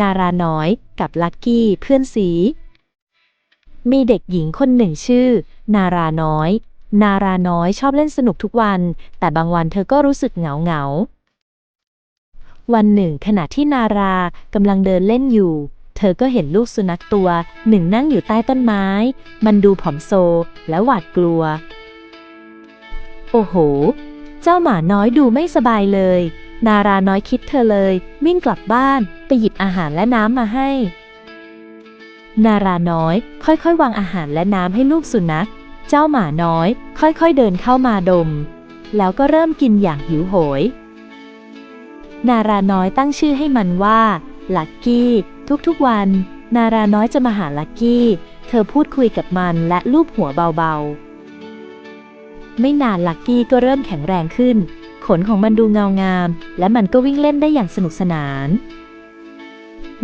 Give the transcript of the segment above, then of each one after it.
นาราน้อย กับลักกี้เพื่อนสี มีเด็กหญิงคนหนึ่งชื่อ นาราน้อย นาราน้อยชอบเล่นสนุกทุกวัน แต่บางวันเธอก็รู้สึกเหงาเหงาวันหนึ่งขณะที่นารากำลังเดินเล่นอยู่ เธอก็เห็นลูกสุนัขตัวหนึ่งนั่งอยู่ใต้ต้นไม้ มันดูผอมโซและหวาดกลัว โอ้โห เจ้าหมาน้อยดูไม่สบายเลย นาราน้อยคิดเธอเลย วิ่งกลับบ้านไปหยิบอาหารและน้ำมาให้ นาราน้อย ค่อยๆ วางอาหารและน้ำให้ลูกสุนัข เจ้าหมาน้อย ค่อยๆ เดินเข้ามาดม แล้วก็เริ่มกินอย่างหิวโหย นาราน้อยตั้งชื่อให้มันว่าลักกี้ ทุกๆวัน นาราน้อยจะมาหาลักกี้ เธอพูดคุยกับมันและลูบหัวเบาๆ ไม่นานลักกี้ก็เริ่มแข็งแรงขึ้น ขนของมันดูเงางาม และมันก็วิ่งเล่นได้อย่างสนุกสนาน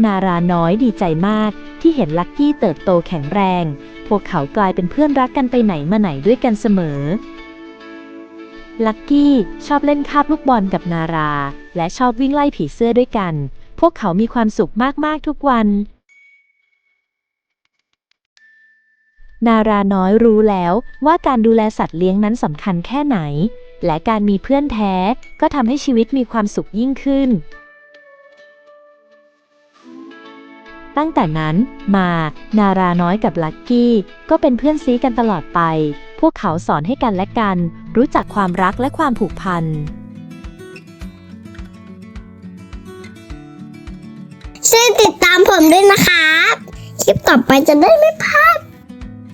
นาราน้อยดีใจมากที่เห็นลักกี้เติบโตแข็งแรง พวกเขากลายเป็นเพื่อนรักกันไปไหนมาไหนด้วยกันเสมอ ลักกี้ชอบเล่นคาบลูกบอลกับนารา และชอบวิ่งไล่ผีเสื้อด้วยกัน พวกเขามีความสุขมาก ๆ ทุกวันนาราน้อยรู้แล้วว่าการดูแลสัตว์เลี้ยงนั้นสำคัญแค่ไหน และการมีเพื่อนแท้ ก็ทำให้ชีวิตมีความสุขยิ่งขึ้น ตั้งแต่นั้นมา นาราน้อยกับลักกี้ ก็เป็นเพื่อนซีกันตลอดไป พวกเขาสอนให้กันและกัน รู้จักความรักและความผูกพันช่วยติดตามผมด้วยนะครับ คลิปต่อไปจะได้ไม่พลาด